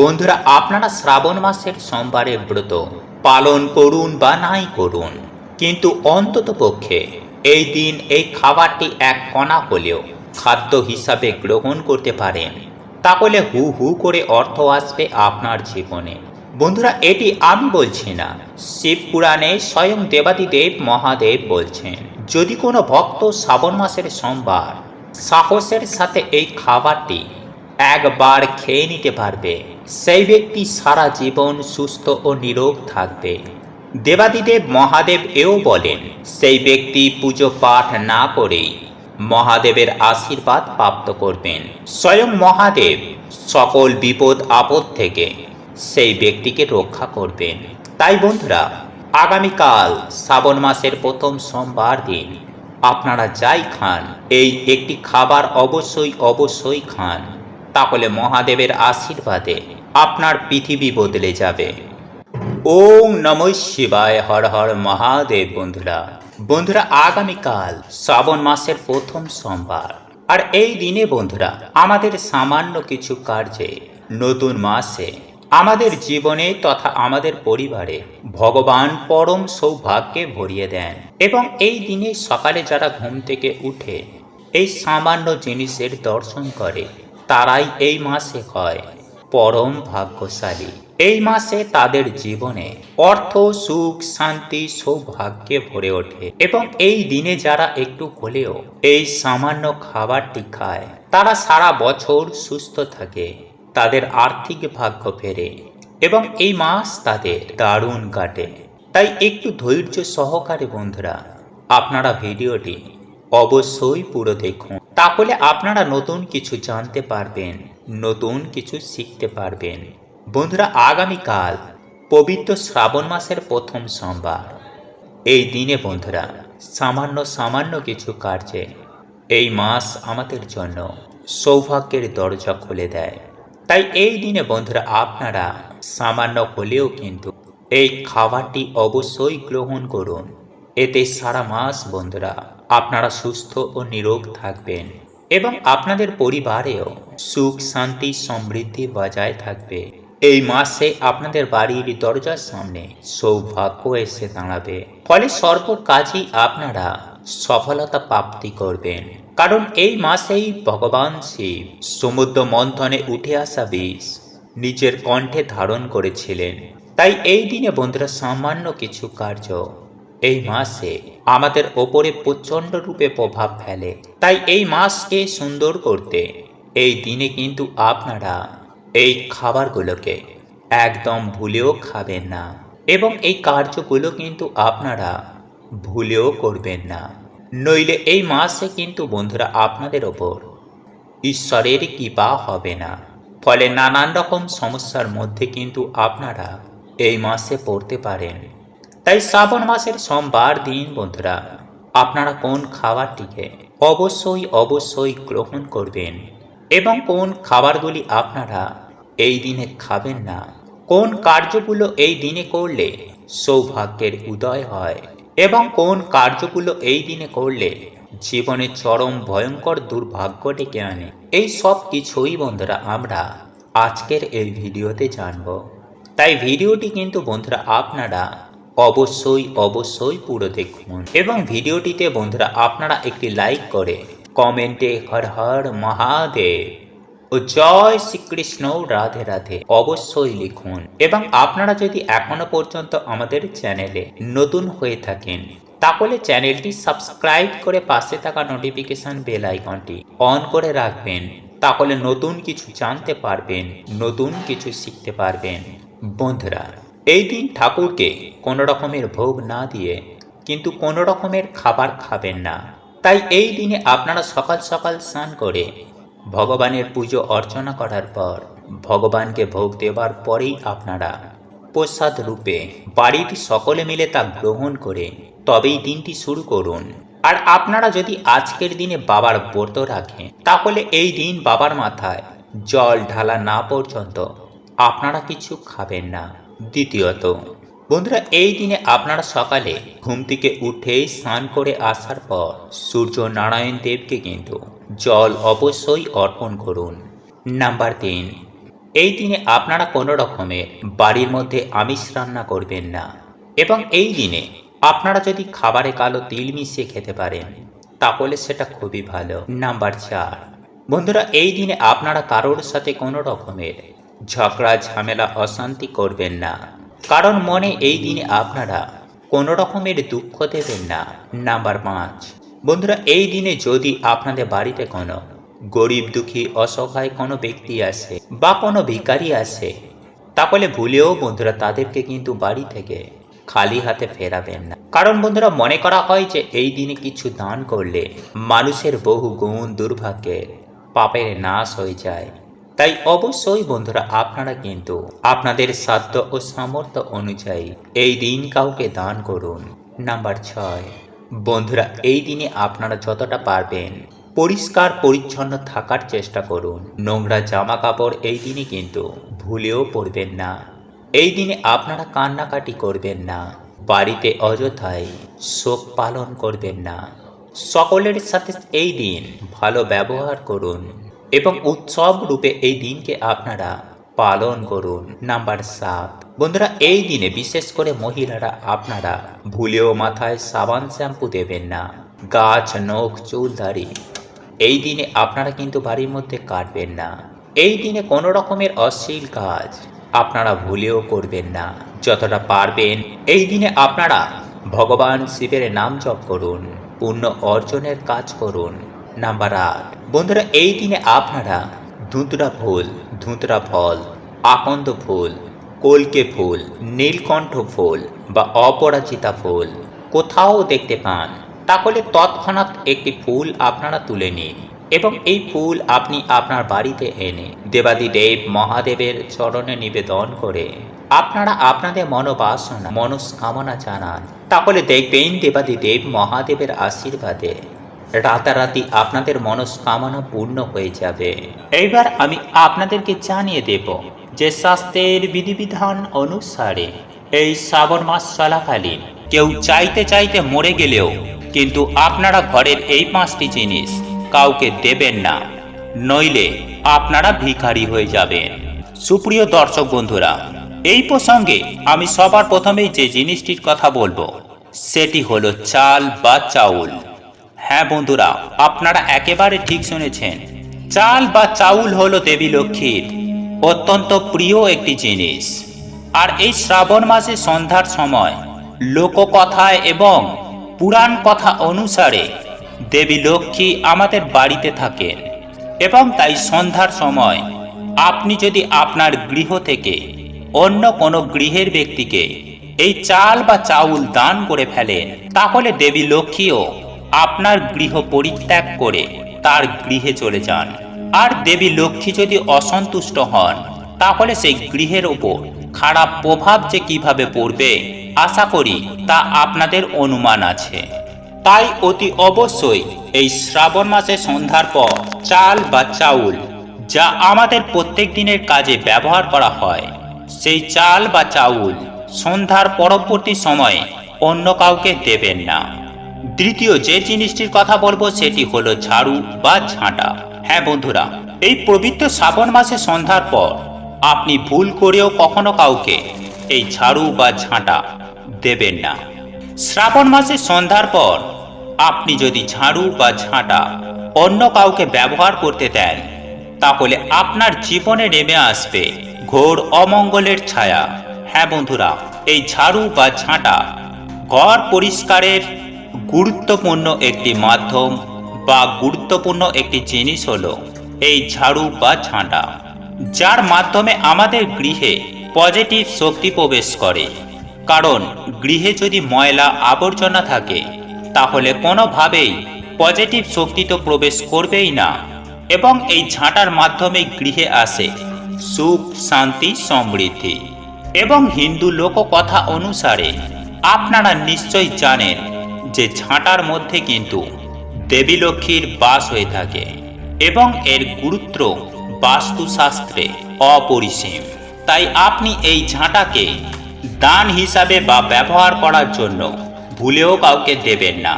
বন্ধুরা, আপনারা শ্রাবণ মাসের সোমবারের ব্রত পালন করুন বা নাই করুন, কিন্তু অন্তত পক্ষে এই দিন এই খাবারটি এক কণা হলেও খাদ্য হিসাবে গ্রহণ করতে পারেন। তাহলে হু হু করে অর্থ আসবে আপনার জীবনে। বন্ধুরা, এটি আমি বলছি না, শিব পুরাণে স্বয়ং দেবাদিদেব মহাদেব বলছেন, যদি কোনো ভক্ত শ্রাবণ মাসের সোমবার সাহসের সাথে এই খাবারটি একবার খেয়ে নিতে পারবে। সেই ব্যক্তি সারা জীবন সুস্থ ও নিরোগ থাকবে। দেবাদিদেব মহাদেব এও বলেন, সেই ব্যক্তি পুজো পাঠ না করেই মহাদেবের আশীর্বাদ প্রাপ্ত করবেন। স্বয়ং মহাদেব সকল বিপদ আপদ থেকে সেই ব্যক্তিকে রক্ষা করবেন। তাই বন্ধুরা, আগামীকাল শ্রাবণ মাসের প্রথম সোমবার দিন আপনারা যাই খান, এই একটি খাবার অবশ্যই অবশ্যই খান। তাহলে মহাদেবের আশীর্বাদে আপনার পৃথিবী বদলে যাবে। ওম নম শিবায়, হর হর মহাদেব বন্ধুরা। বন্ধুরা, আগামীকাল শ্রাবণ মাসের প্রথম সোমবার। আর এই দিনে বন্ধুরা, আমাদের সামান্য কিছু কার্যে নতুন মাসে আমাদের জীবনে তথা আমাদের পরিবারে ভগবান পরম সৌভাগ্যে ভরিয়ে দেন। এবং এই দিনে সকালে যারা ঘুম থেকে উঠে এই সামান্য জিনিসের দর্শন করে তারাই এই মাসে হয় পরম ভাগ্যশালী। এই মাসে তাদের জীবনে অর্থ, সুখ, শান্তি, সৌভাগ্যে ভরে ওঠে এবং এই দিনে যারা একটু হলেও এই সামান্য খাবারটি খায়, তারা সারা বছর সুস্থ থাকে, তাদের আর্থিক ভাগ্য ফেরে এবং এই মাস তাদের দারুণ কাটে। তাই একটু ধৈর্য সহকারে বন্ধুরা, আপনারা ভিডিওটি অবশ্যই পুরো দেখুন। তাহলে আপনারা নতুন কিছু জানতে পারবেন, নতুন কিছু শিখতে পারবেন। বন্ধুরা, আগামীকাল পবিত্র শ্রাবণ মাসের প্রথম সোমবার। এই দিনে বন্ধুরা, সামান্য সামান্য কিছু কার্যে এই মাস আমাদের জন্য সৌভাগ্যের দরজা খুলে দেয়। তাই এই দিনে বন্ধুরা, আপনারা সামান্য হলেও কিন্তু এই খাবারটি অবশ্যই গ্রহণ করুন। এতে সারা মাস বন্ধুরা আপনারা সুস্থ ও নিরোগ থাকবেন এবং আপনাদের পরিবারেও সুখ, শান্তি, সমৃদ্ধি বজায় থাকবে। এই মাসে আপনাদের বাড়ির দরজার সামনে সৌভাগ্য এসে দাঁড়াবে। ফলে সর্ব কাজেই আপনারা সফলতা প্রাপ্তি করবেন। কারণ এই মাসেই ভগবান শিব সমুদ্র মন্থনে উঠে আসা বিষ নিজের কণ্ঠে ধারণ করেছিলেন। তাই এই দিনে বন্ধুরা সামান্য কিছু কার্য এই মাসে আমাদের ওপরে প্রচণ্ড রূপে প্রভাব ফেলে। তাই এই মাসকে সুন্দর করতে এই দিনে কিন্তু আপনারা এই খাবারগুলোকে একদম ভুলেও খাবেন না এবং এই কার্যগুলো কিন্তু আপনারা ভুলেও করবেন না। নইলে এই মাসে কিন্তু বন্ধুরা আপনাদের ওপর ঈশ্বরের কৃপা হবে না। ফলে নানান রকম সমস্যার মধ্যে কিন্তু আপনারা এই মাসে পড়তে পারেন। তাই শ্রাবণ মাসের সোমবার দিন বন্ধুরা, আপনারা কোন খাবারটিকে অবশ্যই অবশ্যই গ্রহণ করবেন এবং কোন খাবারগুলি আপনারা এই দিনে খাবেন না, কোন কার্যগুলো এই দিনে করলে সৌভাগ্যের উদয় হয় এবং কোন কার্যগুলো এই দিনে করলে জীবনে চরম ভয়ঙ্কর দুর্ভাগ্য ডেকে আনে, এই সব কিছুই বন্ধুরা আমরা আজকের এই ভিডিওতে জানব। তাই ভিডিওটি কিন্তু বন্ধুরা আপনারা অবশ্যই অবশ্যই পুরো দেখুন। এবং ভিডিওটিতে বন্ধুরা আপনারা একটি লাইক করে কমেন্টে হর হর মহাদেব ও জয় শ্রীকৃষ্ণ রাধে রাধে অবশ্যই লিখুন। এবং আপনারা যদি এখনও পর্যন্ত আমাদের চ্যানেলে নতুন হয়ে থাকেন, তাহলে চ্যানেলটি সাবস্ক্রাইব করে পাশে থাকা নোটিফিকেশন বেল আইকনটি অন করে রাখবেন, তাহলে নতুন কিছু জানতে পারবেন, নতুন কিছু শিখতে পারবেন। বন্ধুরা এই দিন ঠাকুরকে কোনো রকমের ভোগ না দিয়ে কিন্তু কোনো রকমের খাবার খাবেন না। তাই এই দিনে আপনারা সকাল সকাল স্নান করে ভগবানের পুজো অর্চনা করার পর ভগবানকে ভোগ দেওয়ার পরেই আপনারা প্রসাদ রূপে বাড়ির সকলে মিলে তা গ্রহণ করে তবেই দিনটি শুরু করুন। আর আপনারা যদি আজকের দিনে বাবার ব্রত রাখেন, তাহলে এই দিন বাবার মাথায় জল ঢালা না পর্যন্ত আপনারা কিছু খাবেন না। দ্বিতীয়ত, বন্ধুরা, এই দিনে আপনারা সকালে ঘুম থেকে উঠেই স্নান করে আসার পর সূর্য নারায়ণ দেবকে কিন্তু জল অবশ্যই অর্পণ করুন। নাম্বার তিন, এই দিনে আপনারা কোনো রকমের বাড়ির মধ্যে আমিষ রান্না করবেন না এবং এই দিনে আপনারা যদি খাবারে কালো তিল মিশিয়ে খেতে পারেন, তাহলে সেটা খুবই ভালো। নাম্বার চার, বন্ধুরা, এই দিনে আপনারা কারোর সাথে কোনো রকমের ঝগড়া, ঝামেলা, অশান্তি করবেন না। কারণ মনে এই দিনে আপনারা কোনো রকমের দুঃখ দেবেন না। নাম্বার পাঁচ, বন্ধুরা, এই দিনে যদি আপনাদের বাড়িতে কোনো গরিব, দুঃখী, অসহায় কোনো ব্যক্তি আসে বা কোনো ভিখারি আসে, তাহলে ভুলেও বন্ধুরা তাদেরকে কিন্তু বাড়ি থেকে খালি হাতে ফেরাবেন না। কারণ বন্ধুরা, মনে করা হয় যে এই দিনে কিছু দান করলে মানুষের বহু গুণ দুর্ভাগ্যের পাপের নাশ হয়ে যায়। তাই অবশ্যই বন্ধুরা আপনারা কিন্তু আপনাদের সাধ্য ও সামর্থ্য অনুযায়ী এই দিন কাউকে দান করুন। নাম্বার ছয়, বন্ধুরা এই দিনে আপনারা যতটা পারবেন পরিষ্কার পরিচ্ছন্ন থাকার চেষ্টা করুন। নোংরা জামা কাপড় এই দিনে কিন্তু ভুলেও পরবেন না। এই দিনে আপনারা কান্নাকাটি করবেন না। বাড়িতে অযথায় শোক পালন করবেন না। সকলের সাথে এই দিন ভালো ব্যবহার করুন। এবং উৎসব রূপে এই দিনকে আপনারা পালন করুন। নাম্বার সাত। বন্ধুরা, এই দিনে বিশেষ করে মহিলারা আপনারা ভুলেও মাথায় সাবান শ্যাম্পু দেবেন না। গাছ, নখ, চুল, দাড়ি, এই দিনে আপনারা কিন্তু বাড়ির মধ্যে কাটবেন না। এই দিনে কোনো রকমের অশ্লীল কাজ আপনারা ভুলেও করবেন না। যতটা পারবেন এই দিনে আপনারা ভগবান শিবের নাম জপ করুন, পুণ্য অর্জনের কাজ করুন। নাম্বার আট। বন্ধুরা, এই দিনে আপনারা ধুতরা ফুল, ধুতরা ফল, আকন্দ ফুল, কলকে ফুল, নীলকণ্ঠ ফুল বা অপরাজিতা ফুল কোথাও দেখতে পান, তাহলে তৎক্ষণাৎ একটি ফুল আপনারা তুলে নিন এবং এই ফুল আপনি আপনার বাড়িতে এনে দেবাদিদেব মহাদেবের চরণে নিবেদন করে আপনারা আপনাদের মনোবাসনা, মনস্কামনা জানান। তাহলে দেখবেন দেবাদিদেব মহাদেবের আশীর্বাদে রাতারাতি আপনাদের মনস্কামনা পূর্ণ হয়ে যাবে। এইবার আমি আপনাদেরকে জানিয়ে দেব যে স্বাস্থ্যের বিধিবিধান অনুসারে এই শ্রাবণ মাস চলাকালীন কেউ চাইতে চাইতে মরে গেলেও কিন্তু আপনারা ঘরের এই পাঁচটি জিনিস কাউকে দেবেন না, নইলে আপনারা ভিখারি হয়ে যাবেন। সুপ্রিয় দর্শক বন্ধুরা, এই প্রসঙ্গে আমি সবার প্রথমেই যে জিনিসটির কথা বলব, সেটি হলো চাল বা চাউল। হ্যাঁ বন্ধুরা, আপনারা একেবারে ঠিক শুনেছেন। চাল বা চাউল হলো দেবী লক্ষ্মীর অত্যন্ত প্রিয় একটি জিনিস। আর এই শ্রাবণ মাসে সন্ধ্যার সময় লোককথায় এবং পুরাণ কথা অনুসারে দেবী লক্ষ্মী আমাদের বাড়িতে থাকেন। এবং তাই সন্ধ্যার সময় আপনি যদি আপনার গৃহ থেকে অন্য কোনো গৃহের ব্যক্তিকে এই চাল বা চাউল দান করে ফেলেন, তাহলে দেবী লক্ষ্মীও আপনার গৃহ পরিত্যাগ করে তার গৃহে চলে যান। আর দেবী লক্ষ্মী যদি অসন্তুষ্ট হন, তাহলে সেই গৃহের ওপর খারাপ প্রভাব যে কীভাবে পড়বে, আশা করি তা আপনাদের অনুমান আছে। তাই অতি অবশ্যই এই শ্রাবণ মাসে সন্ধ্যার পর চাল বা চাউল যা আমাদের প্রত্যেক দিনের কাজে ব্যবহার করা হয়, সেই চাল বা চাউল সন্ধ্যার পরবর্তী সময়ে অন্য কাউকে দেবেন না। দ্বিতীয় যে জিনিসটির কথা বলব সেটি হলো ঝাড়ু বা ঝাঁটা। হ্যাঁ বন্ধুরা, এই পবিত্র শ্রাবণ মাসে সন্ধ্যার পর আপনি ভুল করেও কখনো কাউকে এই ঝাড়ু বা ঝাঁটা দেবেন না। শ্রাবণ মাসে সন্ধ্যার পর আপনি যদি ঝাড়ু বা ঝাঁটা অন্য কাউকে ব্যবহার করতে দেন, তাহলে আপনার জীবনে নেমে আসবে ঘোর অমঙ্গলের ছায়া। হ্যাঁ বন্ধুরা, এই ঝাড়ু বা ঝাঁটা ঘর পরিষ্কারের গুরুত্বপূর্ণ একটি মাধ্যম বা গুরুত্বপূর্ণ একটি জিনিস হলো এই ঝাড়ু বা ঝাঁটা, যার মাধ্যমে আমাদের গৃহে পজিটিভ শক্তি প্রবেশ করে। কারণ গৃহে যদি ময়লা আবর্জনা থাকে, তাহলে কোনোভাবেই পজিটিভ শক্তি তো প্রবেশ করবেই না এবং এই ঝাঁটার মাধ্যমে গৃহে আসে সুখ, শান্তি, সমৃদ্ধি। এবং হিন্দু লোককথা অনুসারে আপনারা নিশ্চয়ই জানেন যে ঝাঁটার মধ্যে কিন্তু দেবী লক্ষ্মীর বাস হয়ে থাকে এবং এর গুরুত্ব বাস্তুশাস্ত্রে অপরিসীম। তাই আপনি এই ঝাঁটাকে দান হিসাবে বা ব্যবহার করার জন্য ভুলেও কাউকে দেবেন না।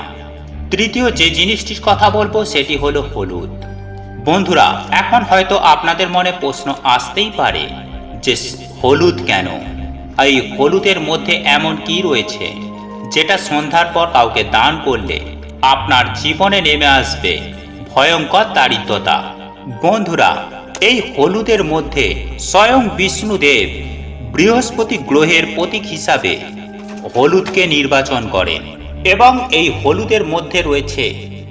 তৃতীয় যে জিনিসটির কথা বলব সেটি হলো হলুদ। বন্ধুরা, এখন হয়তো আপনাদের মনে প্রশ্ন আসতেই পারে যে হলুদ কেন? এই হলুদের মধ্যে এমন কি রয়েছে? যেটা সন্ধ্যার পর কাউকে দান করলে আপনার জীবনে নেমে আসবে। ভয়ঙ্কর দারিদ্রতা। বন্ধুরা, এই হলুদের মধ্যে স্বয়ং বিষ্ণুদেব বৃহস্পতি গ্রহের প্রতীক হিসাবে হলুদকে নির্বাচন করেন এবং এই হলুদের মধ্যে রয়েছে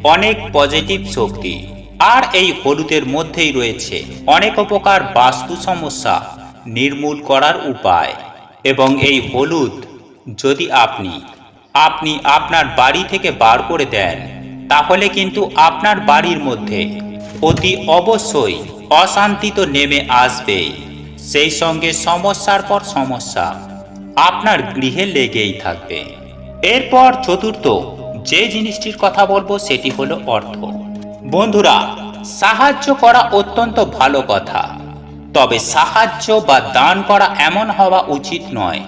অনেক পজিটিভ শক্তি আর এই হলুদের মধ্যেই রয়েছে অনেক উপকার বাস্তু সমস্যা নির্মূল করার উপায়। এবং এই হলুদ যদি আপনি আপনি আপনার বাড়ি থেকে বার করে দেন, তাহলে কিন্তু আপনার বাড়ির মধ্যে অতি অবশ্যই অশান্তি তো নেমে আসবেই। সেই সঙ্গে সমস্যার পর সমস্যা আপনার গৃহে লেগেই থাকবে। এরপর চতুর্থ যে জিনিসটির কথা বলব সেটি হলো অর্থ। বন্ধুরা, সাহায্য করা অত্যন্ত ভালো কথা, তবে সাহায্য বা দান করা এমন হওয়া উচিত নয়,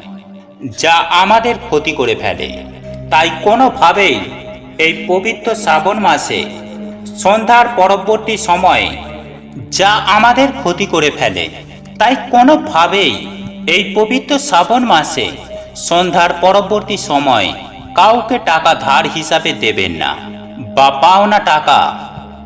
যা আমাদের ক্ষতি করে ফেলে। তাই কোনোভাবেই এই পবিত্র শ্রাবণ মাসে সন্ধ্যার পরবর্তী সময়ে যা আমাদের ক্ষতি করে ফেলে, তাই কোনোভাবেই এই পবিত্র শ্রাবণ মাসে সন্ধ্যার পরবর্তী সময় কাউকে টাকা ধার হিসাবে দেবেন না বা পাওনা টাকা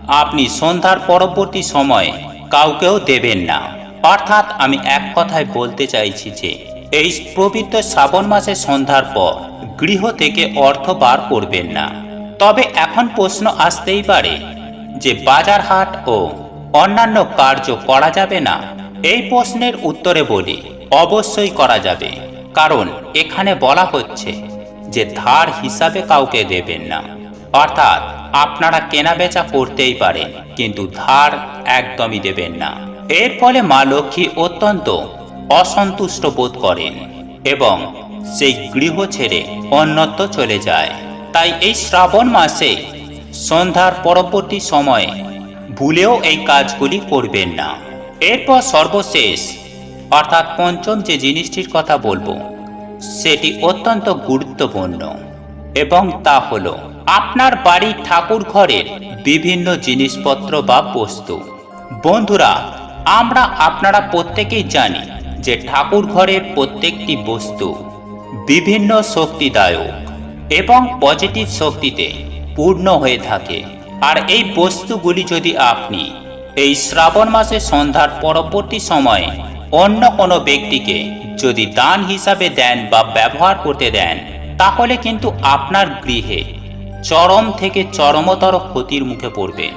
আপনি সন্ধ্যার পরবর্তী সময় কাউকেও দেবেন না। অর্থাৎ আমি এক কথায় বলতে চাইছি যে এই পবিত্র শ্রাবণ মাসে সন্ধ্যার পর গৃহ থেকে অর্থ বার করবেন না। তবে এখন প্রশ্ন আসতেই পারে যে বাজার হাট ও অন্যান্য কার্য করা যাবে না? এই প্রশ্নের উত্তরে বলি, অবশ্যই করা যাবে। কারণ এখানে বলা হচ্ছে যে ধার হিসাবে কাউকে দেবেন না। অর্থাৎ আপনারা কেনা বেচা করতেই পারেন, কিন্তু ধার একদমই দেবেন না। এর ফলে মা লক্ষ্মী অত্যন্ত অসন্তুষ্ট বোধ করেন এবং সেই গৃহ ছেড়ে অন্যত্র চলে যায়। তাই এই শ্রাবণ মাসে সন্ধ্যার পরবর্তী সময়ে ভুলেও এই কাজগুলি করবেন না। এরপর সর্বশেষ, অর্থাৎ পঞ্চম যে জিনিসটির কথা বলব, সেটি অত্যন্ত গুরুত্বপূর্ণ এবং তা হলো আপনার বাড়ির ঠাকুর ঘরের বিভিন্ন জিনিসপত্র বা বস্তু। বন্ধুরা, আমরা আপনারা প্রত্যেকেই জানি যে ঠাকুর ঘরের প্রত্যেকটি বস্তু বিভিন্ন শক্তিদায়ক এবং পজিটিভ শক্তিতে পূর্ণ হয়ে থাকে। আর এই বস্তুগুলি যদি আপনি এই শ্রাবণ মাসে সন্ধ্যার পরবর্তী সময়ে অন্য কোনো ব্যক্তিকে যদি দান হিসাবে দেন বা ব্যবহার করতে দেন, তাহলে কিন্তু আপনার গৃহে চরম থেকে চরমতর ক্ষতির মুখে পড়বে।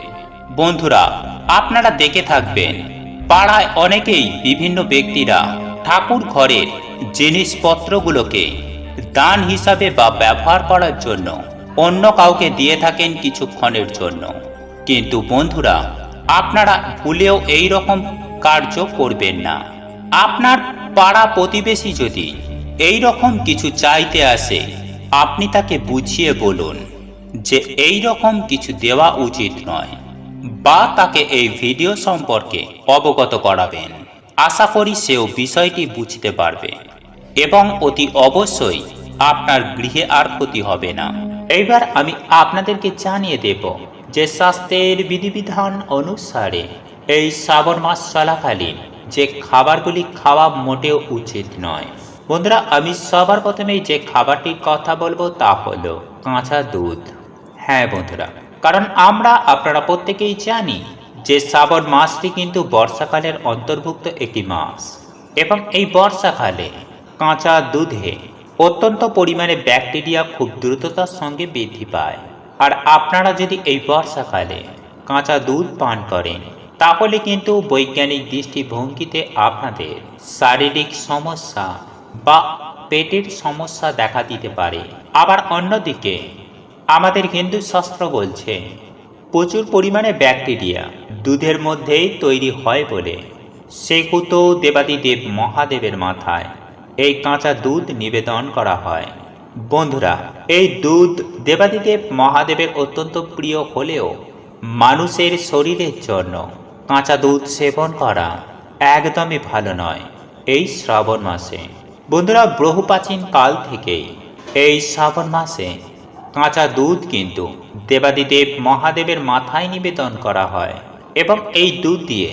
বন্ধুরা, আপনারা দেখে থাকবেন পাড়ায় অনেকেই বিভিন্ন ব্যক্তিরা ঠাকুর ঘরের জিনিসপত্রগুলোকে দান হিসাবে বা ব্যবহার করার জন্য অন্য কাউকে দিয়ে থাকেন কিছুক্ষণের জন্য। কিন্তু বন্ধুরা, আপনারা ভুলেও এই রকম কার্য করবেন না। আপনার পাড়া প্রতিবেশী যদি এই রকম কিছু চাইতে আসে, আপনি তাকে বুঝিয়ে বলুন যে এই রকম কিছু দেওয়া উচিত নয়। বা তাকে এই ভিডিও সম্পর্কে অবগত করাবেন। আশা করি সেও বিষয়টি বুঝতে পারবে এবং অতি অবশ্যই আপনার গৃহে আর ক্ষতি হবে না। এইবার আমি আপনাদেরকে জানিয়ে দেব যে স্বাস্থ্যের বিধিবিধান অনুসারে এই শ্রাবণ মাস চলাকালীন যে খাবারগুলি খাওয়া মোটেও উচিত নয়। বন্ধুরা, আমি সবার প্রথমেই যে খাবারটির কথা বলব তা হলো কাঁচা দুধ। হ্যাঁ বন্ধুরা কারণ আমরা আপনারা প্রত্যেকেই জানি যে শ্রাবণ মাসটি কিন্তু বর্ষাকালের অন্তর্ভুক্ত একটি মাস এবং এই বর্ষাকালে কাঁচা দুধে অত্যন্ত পরিমাণে ব্যাকটেরিয়া খুব দ্রুততার সঙ্গে বৃদ্ধি পায়। আর আপনারা যদি এই বর্ষাকালে কাঁচা দুধ পান করেন, তাহলে কিন্তু বৈজ্ঞানিক দৃষ্টিভঙ্গিতে আপনাদের শারীরিক সমস্যা বা পেটের সমস্যা দেখা দিতে পারে। আবার অন্যদিকে আমাদের হিন্দু শাস্ত্র বলছে প্রচুর পরিমাণে ব্যাকটেরিয়া দুধের মধ্যেই তৈরি হয় বলে। সেগুতো দেবাদিদেব মহাদেবের মাথায় এই কাঁচা দুধ নিবেদন করা হয়। বন্ধুরা, এই দুধ দেবাদিদেব মহাদেবের অত্যন্ত প্রিয় হলেও মানুষের শরীরের জন্য কাঁচা দুধ সেবন করা একদমই ভালো নয় এই শ্রাবণ মাসে। বন্ধুরা, বহু প্রাচীন কাল থেকেই এই শ্রাবণ মাসে কাঁচা দুধ কিন্তু দেবাদিদেব মহাদেবের মাথায় নিবেদন করা হয় এবং এই দুধ দিয়ে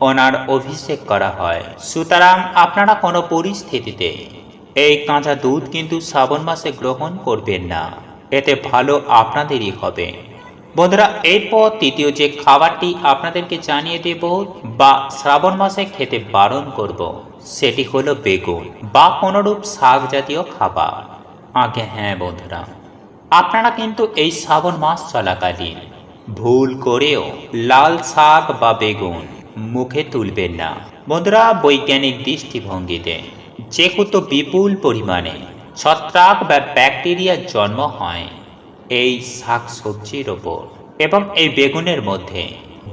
ওনার অভিষেক করা হয়। সুতরাং আপনারা কোনো পরিস্থিতিতে এই কাঁচা দুধ কিন্তু শ্রাবণ মাসে গ্রহণ করবেন না। এতে ভালো আপনাদেরই হবে। বন্ধুরা, এরপর তৃতীয় যে খাবারটি আপনাদেরকে জানিয়ে দেব বা শ্রাবণ মাসে খেতে বারণ করব, সেটি হলো বেগুন বা কোনোরূপ শাক জাতীয় খাবার। আগে হ্যাঁ বন্ধুরা। আপনারা কিন্তু এই শ্রাবণ মাস চলাকালীন ভুল করেও লাল শাক বা বেগুন মুখে তুলবেন না। বন্ধুরা, বৈজ্ঞানিক দৃষ্টিভঙ্গিতে যেহেতু বিপুল পরিমাণে ছত্রাক বা ব্যাকটেরিয়ার জন্ম হয়, এই শাক সবজির ওপর এবং এই বেগুনের মধ্যে,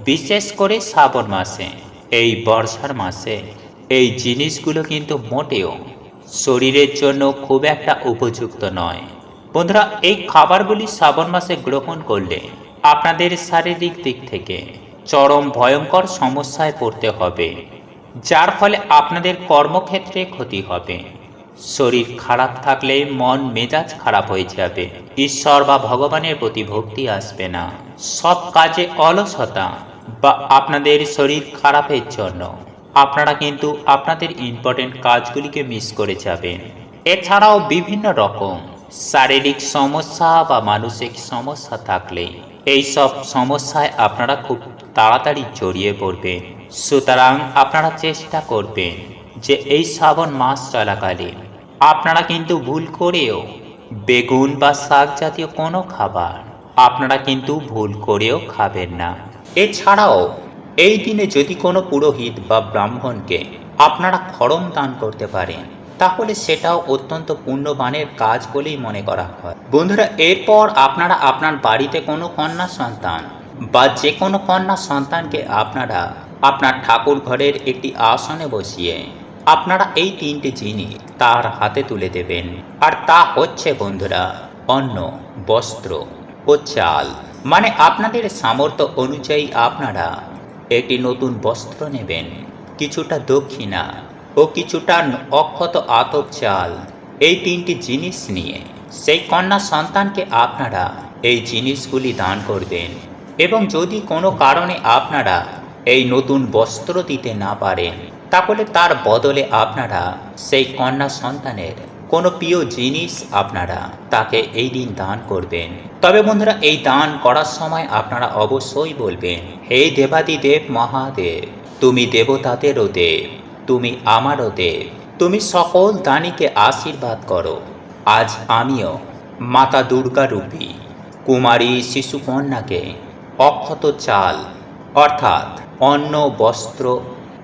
বিশেষ করে শ্রাবণ মাসে, এই বর্ষার মাসে, এই জিনিসগুলো কিন্তু মোটেও শরীরের জন্য খুব একটা উপযুক্ত নয়। বন্ধুরা, এই খাবারগুলি শ্রাবণ মাসে গ্রহণ করলে আপনাদের শারীরিক দিক থেকে চরম ভয়ঙ্কর সমস্যায় পড়তে হবে, যার ফলে আপনাদের কর্মক্ষেত্রে ক্ষতি হবে। শরীর খারাপ থাকলে মন মেজাজ খারাপ হয়ে যাবে। ঈশ্বর বা ভগবানের প্রতি ভক্তি আসবে না। সব কাজে অলসতা বা আপনাদের শরীর খারাপের জন্য আপনারা কিন্তু আপনাদের ইম্পর্টেন্ট কাজগুলিকে মিস করে যাবেন। এছাড়াও বিভিন্ন রকম শারীরিক সমস্যা বা মানসিক সমস্যা থাকলে এই সব সমস্যায় আপনারা খুব তাড়াতাড়ি জড়িয়ে পড়বেন। সুতরাং আপনারা চেষ্টা করবেন যে এই শ্রাবণ মাস চলাকালীন আপনারা কিন্তু ভুল করেও বেগুন বা শাক জাতীয় কোনো খাবার আপনারা কিন্তু ভুল করেও খাবেন না। এছাড়াও এই দিনে যদি কোনো পুরোহিত বা ব্রাহ্মণকে আপনারা খরম দান করতে পারেন তাহলে সেটাও অত্যন্ত পুণ্যবানের কাজ বলেই মনে করা হয়। বন্ধুরা, এরপর আপনারা আপনার বাড়িতে কোনো কন্যা সন্তান বা যে কোনো কন্যা সন্তানকে আপনারা আপনার ঠাকুর ঘরের একটি আসনে বসিয়ে আপনারা এই তিনটি জিনিস তার হাতে তুলে দেবেন। আর তা হচ্ছে বন্ধুরা, অন্ন, বস্ত্র ও চাল। মানে আপনাদের সামর্থ্য অনুযায়ী আপনারা একটি নতুন বস্ত্র নেবেন, কিছুটা দক্ষিণা ও কিছুটা অক্ষত আতপ চাল এই তিনটি জিনিস নিয়ে। সেই কন্যা সন্তানকে আপনারা এই জিনিসগুলি দান করবেন এবং যদি কোনো কারণে আপনারা এই নতুন বস্ত্র দিতে না পারেন, তাহলে তার বদলে আপনারা সেই কন্যা সন্তানের কোনো প্রিয় জিনিস আপনারা তাকে এই দিন দান করবেন। তবে বন্ধুরা, এই দান করার সময় আপনারা অবশ্যই বলবেন, হে দেবাদিদেব মহাদেব, তুমি দেবতাদেরও দেব। তুমি আমারও দেব। তুমি সকল দানিকে আশীর্বাদ করো। আজ আমিও মাতা দুর্গা রূপী, কুমারী শিশুকন্যাকে অক্ষত চাল, অর্থাৎ অন্ন, বস্ত্র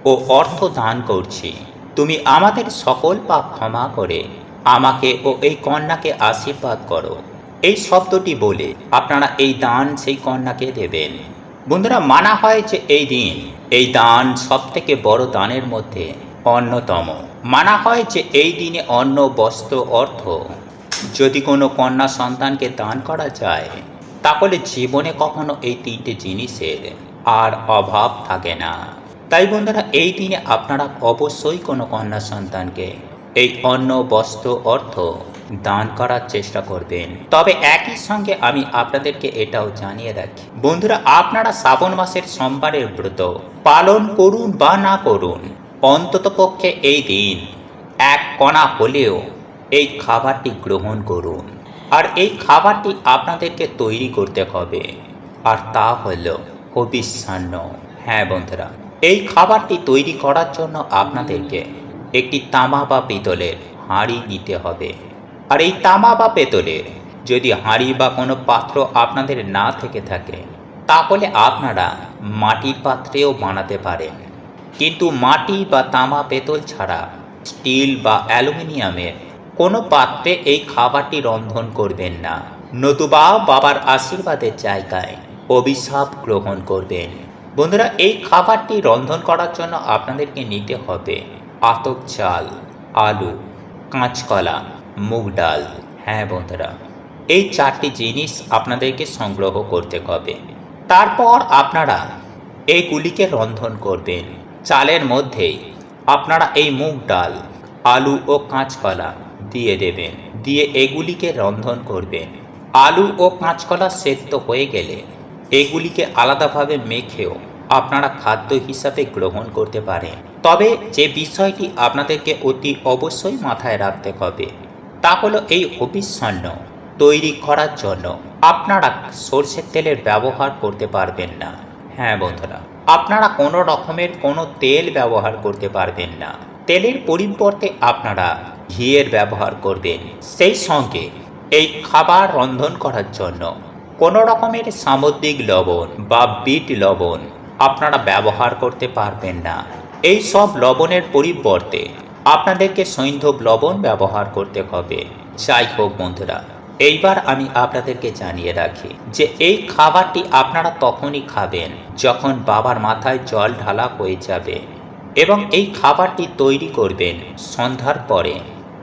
ও অর্থ দান করছি। তুমি আমাদের সকল পাপ ক্ষমা করে আমাকে ও এই কন্যাকে আশীর্বাদ করো। এই শব্দটি বলে আপনারা এই দান সেই কন্যাকে দেবেন। বন্ধুরা, মানা হয় যে এই দিন, এই দান সব থেকে বড় দানের মধ্যে অন্যতম। মানা হয় যে এই দিনে অন্ন, বস্ত্র, অর্থ যদি কোনো কন্যা সন্তানকে দান করা যায়, তাহলে জীবনে কখনো এই তিনটে জিনিসের আর অভাব থাকে না। তাই বন্ধুরা, এই দিনে আপনারা অবশ্যই কোনো কন্যা সন্তানকে এই অন্ন, বস্ত্র, অর্থ দান করার চেষ্টা করবেন। তবে একই সঙ্গে আমি আপনাদেরকে এটাও জানিয়ে রাখি। বন্ধুরা, আপনারা শ্রাবণ মাসের সোমবারের ব্রত পালন করুন বা না করুন অন্ততপক্ষে এই দিন এক কণা হলেও এই খাবারটি গ্রহণ করুন। আর এই খাবারটি আপনাদেরকে তৈরি করতে হবে। আর তা হলো হবিষ্যান্ন হ্যাঁ বন্ধুরা, এই খাবারটি তৈরি করার জন্য আপনাদেরকে একটি তামা বা পিতলের হাঁড়ি নিতে হবে। আর এই তামা বা পেতলের যদি হাঁড়ি বা কোনো পাত্র আপনাদের না থেকে থাকে, তাহলে আপনারা মাটির পাত্রেও বানাতে পারেন। কিন্তু মাটি বা তামা পেতল ছাড়া স্টিল বা অ্যালুমিনিয়ামের কোনো পাত্রে এই খাবারটি রন্ধন করবেন না। নতুবা বাবার আশীর্বাদের জায়গায় অভিশাপ গ্রহণ করবেন। বন্ধুরা, এই খাবারটি রন্ধন করার জন্য আপনাদেরকে নিতে হবে আতক চাল, আলু, কাঁচকলা মুগ ডাল। হ্যাঁ বন্ধুরা, এই চারটি জিনিস আপনাদেরকে সংগ্রহ করতে হবে। তারপর আপনারা এইগুলিকে রন্ধন করবেন। চালের মধ্যে আপনারা এই মুগ ডাল, আলু ও কাঁচকলা দিয়ে দেবেন। দিয়ে এগুলিকে রন্ধন করবেন। আলু ও কাঁচকলা সেদ্ধ হয়ে গেলে এগুলিকে আলাদাভাবে মেখেও আপনারা খাদ্য হিসাবে গ্রহণ করতে পারেন। তবে যে বিষয়টি আপনাদেরকে অতি অবশ্যই মাথায় রাখতে হবে তা হলো এই হবিষ্যান্ন তৈরি করার জন্য। আপনারা সর্ষের তেলের ব্যবহার করতে পারবেন না। হ্যাঁ বন্ধুরা, আপনারা কোনো রকমের কোনো তেল ব্যবহার করতে পারবেন না। তেলের পরিবর্তে আপনারা ঘিয়ের ব্যবহার করবেন। সেই সঙ্গে এই খাবার রন্ধন করার জন্য কোনো রকমের সামুদ্রিক লবণ বা বিট লবণ আপনারা ব্যবহার করতে পারবেন না। এই সব লবণের পরিবর্তে আপনাদেরকে সৈন্ধব লবণ ব্যবহার করতে হবে। যাই হোক বন্ধুরা, এইবার আমি আপনাদেরকে জানিয়ে রাখি যে এই খাবারটি আপনারা তখনই খাবেন যখন বাবার মাথায় জল ঢালা হয়ে যাবে এবং এই খাবারটি তৈরি করবেন সন্ধ্যার পরে।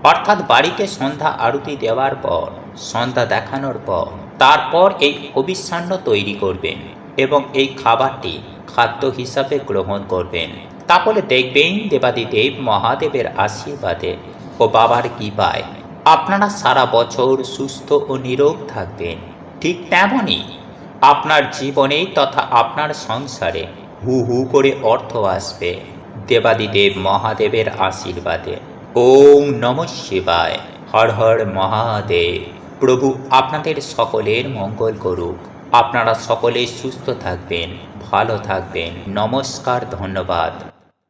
অর্থাৎ বাড়িতে সন্ধ্যা আরতি দেওয়ার পর, সন্ধ্যা দেখানোর পর, তারপর এই অবিশ্বান্ন তৈরি করবেন এবং এই খাবারটি খাদ্য হিসাবে গ্রহণ করবেন। তাহলে দেখবেন দেবাদিদেব মহাদেবের আশীর্বাদে ও বাবার কৃপায় আপনারা সারা বছর সুস্থ ও নিরোগ থাকবেন। ঠিক তেমনই আপনার জীবনে তথা আপনার সংসারে হু হু করে অর্থ আসবে দেবাদিদেব মহাদেবের আশীর্বাদে। ওম নম শিবায়। হর হর মহাদেব। প্রভু আপনাদের সকলের মঙ্গল করুক। আপনারা সকলে সুস্থ থাকবেন, ভালো থাকবেন। নমস্কার, ধন্যবাদ।